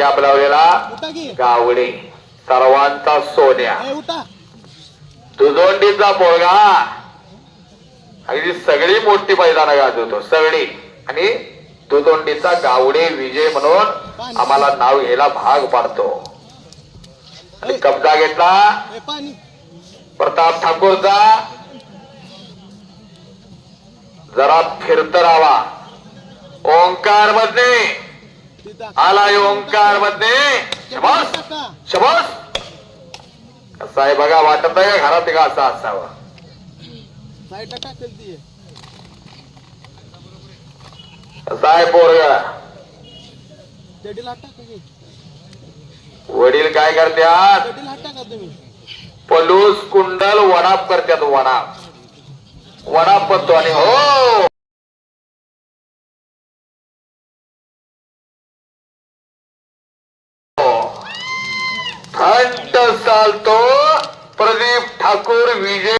Cap लावलेला गावडे. सर्वांचा सोन्या. दुधोंडीचा पोरगा. अगदी सगळी मोठी मैदानं गाजवतो सगळी. आणि दुधोंडीचा गावडे विजय म्हणून आम्हाला नाव घ्यायला भाग पाडतो. आणि कब्जा घेतला. प्रताप ठाकूरचा. जरा फिरत राहावा. ओंकारमध्ये आलाय ओंकारमध्ये शबास शबास. कसा आहे बघा वाटत आहे का घरात का असा असावा. साईडला टाकेल आहे पोरगा. वडील काय करतात पलूस कुंडल वडाप करतात वडाप. वडाप म्हणतो आणि हो अंतर साल तो प्रदीप ठाकूर विजय